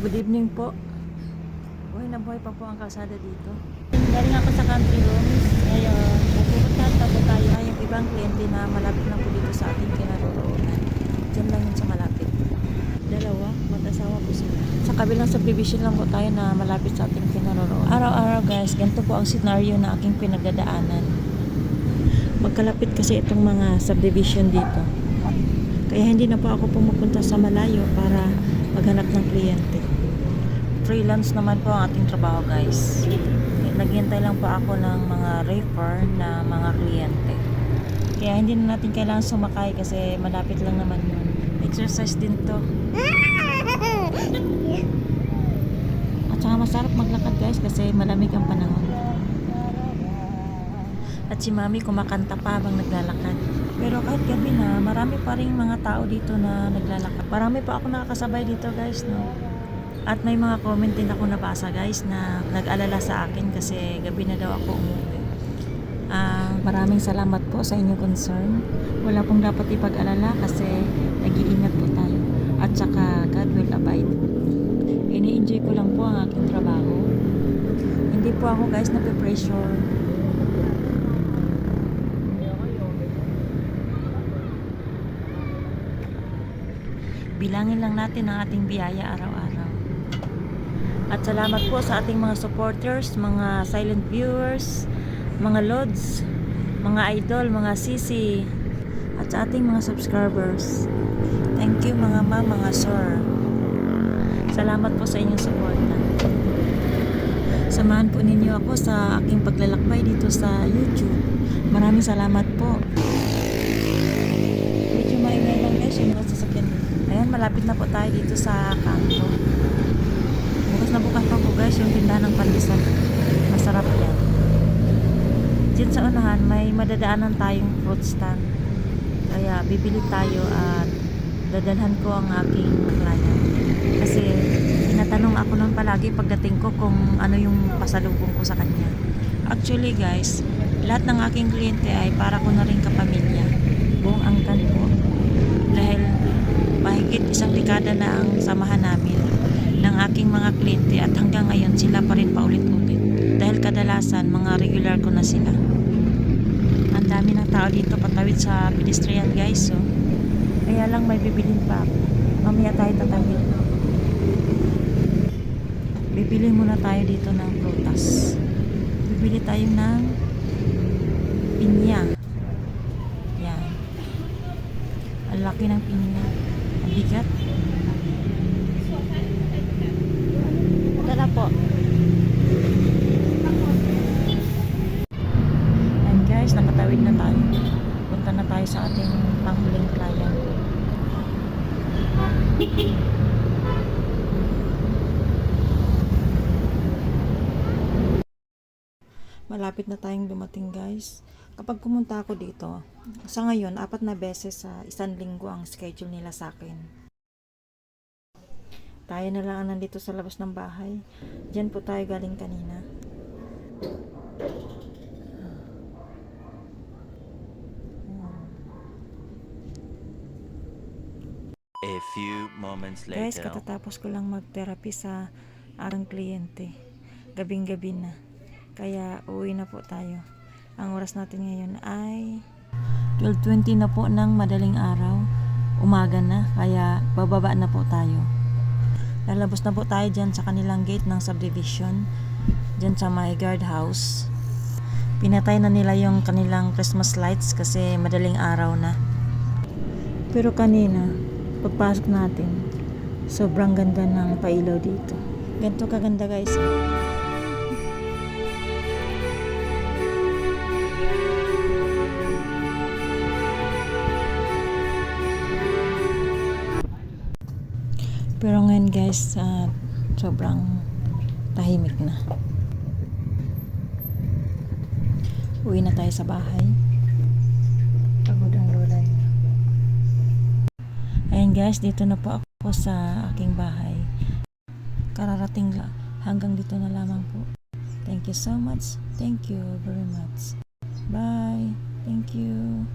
Good evening po. Buhay na buhay pa po ang kalsada dito. Galing ako sa country rooms. Ngayon, pupuntahan pa po tayo ay yung ibang kliyente na malapit lang po dito sa ating kinaroroonan. Diyan lang yun sa malapit. Dalawa, mag-asawa po sila. Sa kabilang subdivision lang po tayo na malapit sa ating kinaroroonan. Araw-araw guys, ganito po ang scenario na aking pinagdadaanan. Magkalapit kasi itong mga subdivision dito. Kaya hindi na po ako pumupunta sa malayo para maghanap ng kliyente. Freelance naman po ang ating trabaho guys. Naghihintay lang po ako ng mga refer na mga kliyente. Kaya hindi na natin kailangan sumakay kasi malapit lang naman yun. Exercise din to. At saka masarap maglakad guys kasi malamig ang panahon. At si mami kumakanta pa habang naglalakad. Pero kahit gabi na, marami pa rin mga tao dito na naglalakad. Marami pa ako nakakasabay dito guys, no? At may mga comment din ako nabasa guys na nag-alala sa akin kasi gabi na daw ako umuwi. Ah, maraming salamat po sa inyong concern. Wala pong dapat ipag-alala kasi nag-iingat po tayo. At saka God will abide. Ini-enjoy ko lang po ang aking trabaho. Hindi po ako guys nape-pressure bilangin lang natin ang ating biyaya araw-araw. At salamat po sa ating mga supporters, mga silent viewers, mga lods, mga idol, mga sisi, at sa ating mga subscribers. Thank you mga ma, mga sir. Salamat po sa inyong suporta. Samahan po ninyo ako sa aking paglalakbay dito sa YouTube. Maraming salamat po. Medyo maingay lang guys yung mga sasakyan. Ayan, malapit na po tayo dito sa kanto. Bukas na bukas pa po guys yung tindahan ng pandesal. Masarap yan. Diyan sa unahan, may madadaanan tayong fruit stand. Kaya bibili tayo at dadalhan ko ang aking client. Kasi tinatanong ako nun palagi pagdating ko kung ano yung pasalubong ko sa kanya. Actually guys, lahat ng aking kliyente ay para ko na rin kapamilya. Buong angkan po. Dahil mahigit isang dekada na ang samahan namin ng aking mga kliyente at hanggang ngayon sila pa rin paulit-ulit. Dahil kadalasan mga regular ko na sila. Ang dami ng tao dito patawid sa pedestrian guys. So, kaya lang may bibilin pa ako. Mamaya tayo tatawid. Bibili muna tayo dito ng prutas. Bibili tayo ng pinya. Yan. Ang laki ng pinya. Ang bigat. Tara po. And guys, nakatawid na tayo. Punta na tayo sa ating panghuling client. Malapit na tayong dumating guys. Kapag pumunta ako dito, sa ngayon, apat na beses sa isang linggo ang schedule nila sa akin. Tayo na lang ang nandito sa labas ng bahay. Diyan po tayo galing kanina. A few moments Guys, later. katatapos ko lang mag-therapy sa aking kliyente. Gabing-gabi na. Kaya uwi na po tayo. Ang oras natin ngayon ay 12.20 na po ng madaling araw. Umaga na, kaya bababa na po tayo. Lalabas na po tayo dyan sa kanilang gate ng subdivision. Dyan sa my guard house. Pinatay na nila yung kanilang Christmas lights kasi madaling araw na. Pero kanina, pagpasok natin, sobrang ganda ng pailaw dito. Ganito kaganda guys. Pero ngayon guys, ah, sobrang tahimik na. Uwi na tayo sa bahay. Guys, dito na po ako sa aking bahay. Kararating lang. Hanggang dito na lamang po. Thank you so much. Thank you very much. Bye. Thank you.